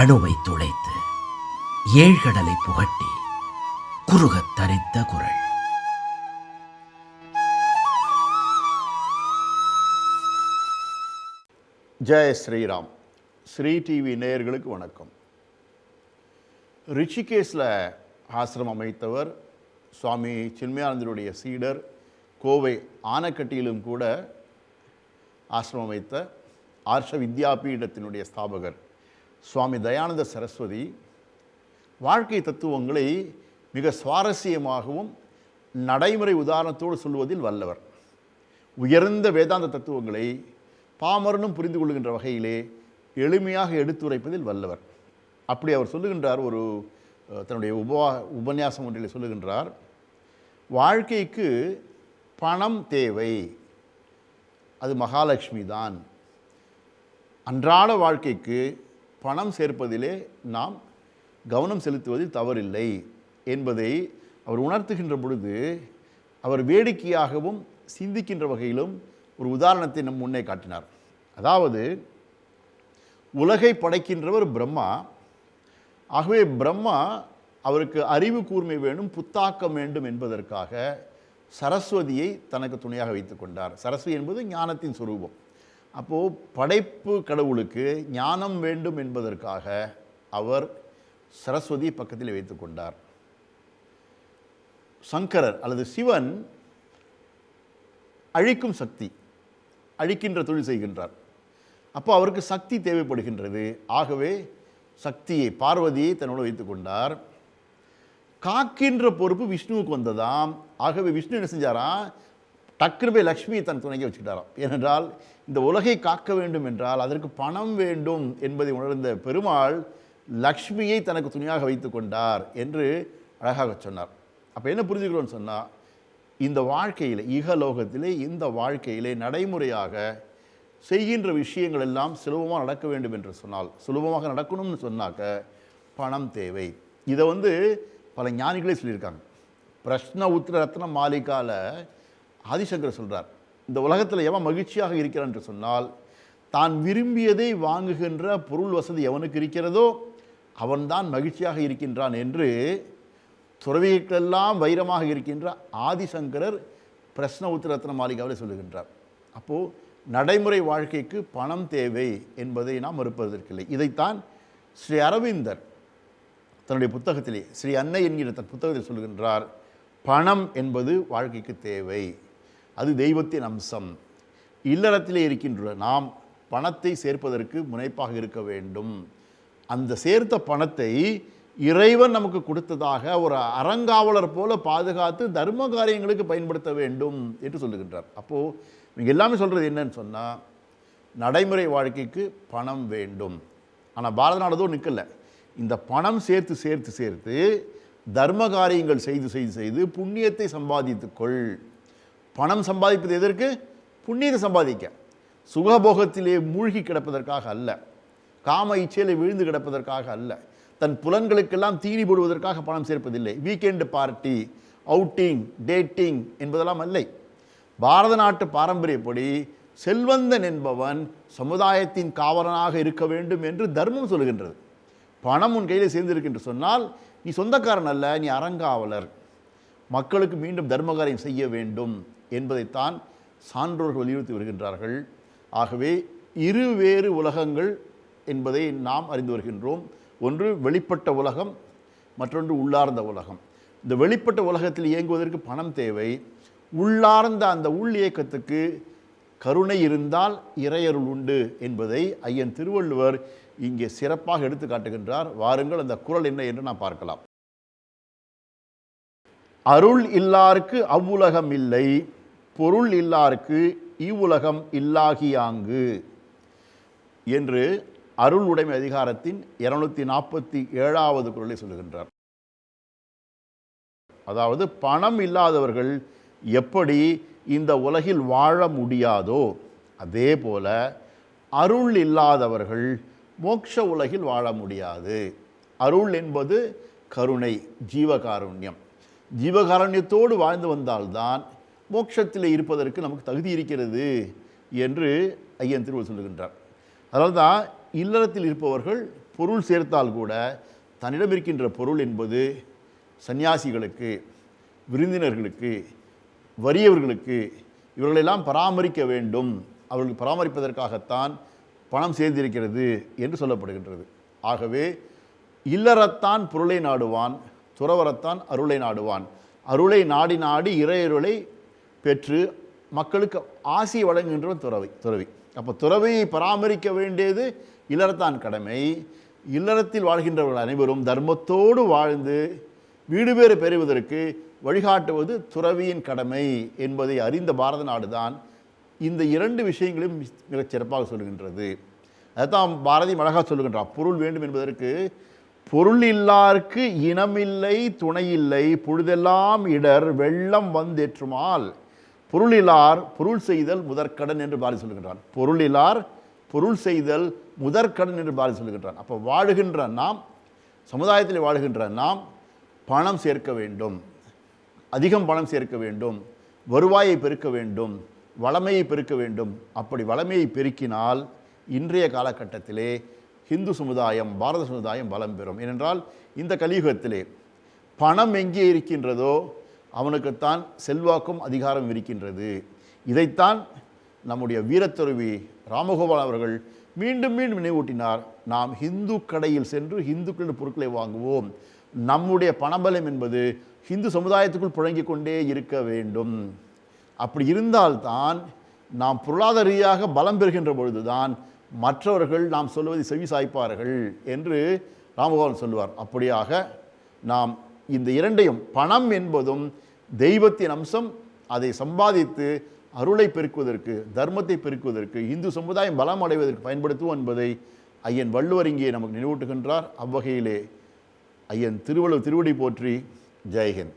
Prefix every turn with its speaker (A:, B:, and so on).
A: அணுவை துளைத்து ஏழ்கடலை புகட்டி குறுகத் தரித்த குரல்.
B: ஜெய் ஸ்ரீராம். ஸ்ரீ டிவி நேயர்களுக்கு வணக்கம். ரிஷிகேஷில் ஆசிரமம் அமைத்தவர் சுவாமி சின்மயானந்தருடைய சீடர் கோவை ஆனக்கட்டியிலும் கூட ஆசிரமம் அமைத்த ஆர்ஷ வித்யாபீடத்தினுடைய ஸ்தாபகர் சுவாமி தயானந்த சரஸ்வதி வாழ்க்கை தத்துவங்களை மிக சுவாரஸ்யமாகவும் நடைமுறை உதாரணத்தோடு சொல்வதில் வல்லவர். உயர்ந்த வேதாந்த தத்துவங்களை பாமரனும் புரிந்து கொள்கின்ற வகையிலே எளிமையாக எடுத்துரைப்பதில் வல்லவர். அப்படி அவர் சொல்லுகின்றார் ஒரு தன்னுடைய உபவா உபன்யாசம் ஒன்றில் சொல்லுகின்றார் வாழ்க்கைக்கு பணம் தேவை அது மகாலட்சுமி தான் அன்றாட வாழ்க்கைக்கு பணம் சேர்ப்பதிலே நாம் கவனம் செலுத்துவதில் தவறில்லை என்பதை அவர் உணர்த்துகின்ற பொழுது அவர் வேடிக்கையாகவும் சிந்திக்கின்ற வகையிலும் ஒரு உதாரணத்தை நம் முன்னே காட்டினார். அதாவது உலகை படைக்கின்றவர் பிரம்மா. ஆகவே பிரம்மா அவருக்கு அறிவு கூர்மை வேண்டும் புத்தாக்கம் வேண்டும் என்பதற்காக சரஸ்வதியை தனக்கு துணையாக வைத்துக்கொண்டார் சரஸ்வதி என்பது ஞானத்தின் சுரூபம். அப்போது படைப்பு கடவுளுக்கு ஞானம் வேண்டும் என்பதற்காக அவர் சரஸ்வதி பக்கத்தில் வைத்து கொண்டார். சங்கரர் அல்லது சிவன் அழிக்கும் சக்தி அழிக்கின்ற தொழில் செய்கின்றார். அப்போ அவருக்கு சக்தி தேவைப்படுகின்றது. ஆகவே சக்தியை பார்வதியை தன்னோடு வைத்துக் கொண்டார். காக்கின்ற பொறுப்பு விஷ்ணுவுக்கு வந்ததாம். ஆகவே விஷ்ணு என்ன செஞ்சாராம் டக்குனு போய் லக்ஷ்மியை தன் துணைக்கு வச்சுக்கிட்டாராம். ஏனென்றால் இந்த உலகை காக்க வேண்டும் என்றால் அதற்கு பணம் வேண்டும் என்பதை உணர்ந்த பெருமாள் லக்ஷ்மியை தனக்கு துணையாக வைத்து கொண்டார் என்று அழகாக சொன்னார். அப்போ என்ன புரிஞ்சுக்கிறோம்னு சொன்னால் இந்த வாழ்க்கையில் இகலோகத்திலே இந்த வாழ்க்கையிலே நடைமுறையாக செய்கின்ற விஷயங்கள் எல்லாம் சுலபமாக நடக்க வேண்டும் என்று சொன்னால் சுலபமாக நடக்கணும்னு சொன்னாக்க பணம் தேவை. இதை வந்து பல ஞானிகளே சொல்லியிருக்காங்க. பிரஷ்ன உத்திர ரத்ன மாலிகால ஆதிசங்கர் சொல்கிறார் இந்த உலகத்தில் எவன் மகிழ்ச்சியாக இருக்கிறான் என்று சொன்னால் தான் விரும்பியதை வாங்குகின்ற பொருள் வசதி எவனுக்கு இருக்கிறதோ அவன்தான் மகிழ்ச்சியாக இருக்கின்றான் என்று துறவிகளுக்கெல்லாம் வைரமாக இருக்கின்ற ஆதிசங்கரர் பிரஷ்ன உத்திரத்ன மாளிகாவில் சொல்லுகின்றார். அப்போது நடைமுறை வாழ்க்கைக்கு பணம் தேவை என்பதை நாம் மறுப்பதற்கில்லை. இதைத்தான் ஸ்ரீ அரவிந்தர் தன்னுடைய புத்தகத்திலே ஸ்ரீ அன்னை என்கிற தன் புத்தகத்தில் சொல்லுகின்றார் பணம் என்பது வாழ்க்கைக்கு தேவை. அது தெய்வத்தின் அம்சம். இல்லறத்திலே இருக்கின்ற நாம் பணத்தை சேர்ப்பதற்கு முனைப்பாக இருக்க வேண்டும். அந்த சேர்த்த பணத்தை இறைவன் நமக்கு கொடுத்ததாக ஒரு அறங்காவலர் போல பாதுகாத்து தர்ம காரியங்களுக்கு பயன்படுத்த வேண்டும் என்று சொல்லுகின்றார். அப்போது இவங்க எல்லாமே சொல்கிறது என்னன்னு சொன்னால் நடைமுறை வாழ்க்கைக்கு பணம் வேண்டும். ஆனால் பாரத நாடுதோ நிற்கலை இந்த பணம் சேர்த்து சேர்த்து சேர்த்து தர்ம காரியங்கள் செய்து செய்து செய்து புண்ணியத்தை சம்பாதித்துக்கொள் பணம் சம்பாதிப்பது எதற்கு? புண்ணியத்தை சம்பாதிக்க. சுகபோகத்திலே மூழ்கி கிடப்பதற்காக அல்ல. காம இச்சையிலே விழுந்து கிடப்பதற்காக அல்ல. தன் புலன்களுக்கெல்லாம் தீனி போடுவதற்காக பணம் சேர்ப்பதில்லை. வீக்கெண்டு பார்ட்டி அவுட்டிங் டேட்டிங் என்பதெல்லாம் இல்லை பாரத நாட்டு பாரம்பரியப்படி செல்வந்தன் என்பவன் சமுதாயத்தின் காவலனாக இருக்க வேண்டும் என்று தர்மம் சொல்கின்றது பணம் உன் கையில் சேர்ந்திருக்கு என்று சொன்னால் நீ சொந்தக்காரன் அல்ல நீ அறங்காவலர். மக்களுக்கு மீண்டும் தர்மகாரியம் செய்ய வேண்டும். என்பதைத்தான் சான்றோர்கள் வலியுறுத்தி வருகின்றார்கள். ஆகவே இரு வேறு உலகங்கள் என்பதை நாம் அறிந்து வருகின்றோம். ஒன்று வெளிப்பட்ட உலகம் மற்றொன்று உள்ளார்ந்த உலகம். இந்த வெளிப்பட்ட உலகத்தில் இயங்குவதற்கு பணம் தேவை. உள்ளார்ந்த அந்த உள் இயக்கத்துக்கு கருணை இருந்தால் இறையருள் உண்டு என்பதை ஐயன் திருவள்ளுவர் இங்கே சிறப்பாக எடுத்து காட்டுகின்றார். வாருங்கள் அந்த குரல் என்ன என்று நாம் பார்க்கலாம். அருள் இல்லார்க்கு அவ்வுலகம் இல்லை. பொருள் இல்லார்க்கு இவ்வுலகம் இல்லாகியாங்கு என்று அருள் உடைமை அதிகாரத்தின் இருநூத்தி நாற்பத்தி ஏழாவது குரலை சொல்லுகின்றார். அதாவது பணம் இல்லாதவர்கள் எப்படி இந்த உலகில் வாழ முடியாதோ அதே போல அருள் இல்லாதவர்கள் மோட்ச உலகில் வாழ முடியாது. அருள் என்பது கருணை ஜீவகாருண்யம். ஜீவகாருண்யத்தோடு வாழ்ந்து வந்தால்தான் மோட்சத்தில் இருப்பதற்கு நமக்கு தகுதி இருக்கிறது என்று ஐயன் திருவள்ளுவர் சொல்லுகின்றார். அதனால தான் இல்லறத்தில் இருப்பவர்கள் பொருள் சேர்த்தால் கூட தன்னிடம் இருக்கின்ற பொருள் என்பது சந்நியாசிகளுக்கு விருந்தினர்களுக்கு வறியவர்களுக்கு இவர்களெல்லாம் பராமரிக்க வேண்டும். அவர்களுக்கு பராமரிப்பதற்காகத்தான் பணம் சேர்ந்திருக்கிறது என்று சொல்லப்படுகின்றது. ஆகவே இல்லறத்தான் பொருளை நாடுவான் துறவரத்தான் அருளை நாடுவான். அருளை நாடி நாடி இறையருளை பெற்று மக்களுக்கு ஆசி வழங்குகின்றவன் துறவை துறவி. அப்போ துறவையை பராமரிக்க வேண்டியது இல்லறத்தான் கடமை. இல்லறத்தில் வாழ்கின்றவர்கள் அனைவரும் தர்மத்தோடு வாழ்ந்து வீடு பேறு பெறுவதற்கு வழிகாட்டுவது துறவியின் கடமை என்பதை அறிந்த பாரத நாடுதான் இந்த இரண்டு விஷயங்களையும் மிகச் சிறப்பாக சொல்கின்றது. அதுதான் பாரதி அழகாக சொல்லுகின்றார் பொருள் வேண்டும் என்பதற்கு பொருள் இல்லார்க்கு இனமில்லை துணையில்லை பொழுதெல்லாம் இடர் வெள்ளம் வந்தேற்றுமால் பொருளிலார் பொருள் செய்தல் முதற்கடன் என்று பாரி சொல்லுகின்றான். பொருளிலார் பொருள் செய்தல் முதற்கடன் என்று பாரி சொல்லுகின்றான். அப்போ வாழுகின்ற நாம் சமுதாயத்தில் வாழுகின்ற நாம் பணம் சேர்க்க வேண்டும். அதிகம் பணம் சேர்க்க வேண்டும். வருவாயை பெருக்க வேண்டும். வளமையை பெருக்க வேண்டும். அப்படி வளமையை பெருக்கினால் இன்றைய காலகட்டத்திலே ஹிந்து சமுதாயம் பாரத சமுதாயம் பலம் பெறும். ஏனென்றால் இந்த கலியுகத்திலே பணம் எங்கே இருக்கின்றதோ அவனுக்குத்தான் செல்வாக்கும் அதிகாரம் இருக்கின்றது. இதைத்தான் நம்முடைய வீரத்துறவி ராமகோபால் அவர்கள் மீண்டும் மீண்டும் நினைவூட்டினார். நாம் ஹிந்து கடையில் சென்று ஹிந்துக்களின் பொருட்களை வாங்குவோம். நம்முடைய பணபலம் என்பது ஹிந்து சமுதாயத்துக்குள் புழங்கிக் கொண்டே இருக்க வேண்டும். அப்படி இருந்தால்தான் நாம் பொருளாதார ரீதியாக பலம் பெறுகின்ற பொழுதுதான் மற்றவர்கள் நாம் சொல்வதை செவி சாய்ப்பார்கள் என்று ராமகோபாலன் சொல்லுவார் அப்படியாக நாம் இந்த இரண்டையும் பணம் என்பதும் தெய்வத்தின் அம்சம். அதை சம்பாதித்து அருளை பெருக்குவதற்கு தர்மத்தை பெருக்குவதற்கு இந்து சமுதாயம் பலம் அடைவதற்கு பயன்படுத்துவோம் என்பதை ஐயன் வள்ளுவர் இங்கே நமக்கு நினைவூட்டுகின்றார். அவ்வகையிலே ஐயன் திருவள்ளுவர் திருவடி போற்றி. ஜெயஹிந்த்.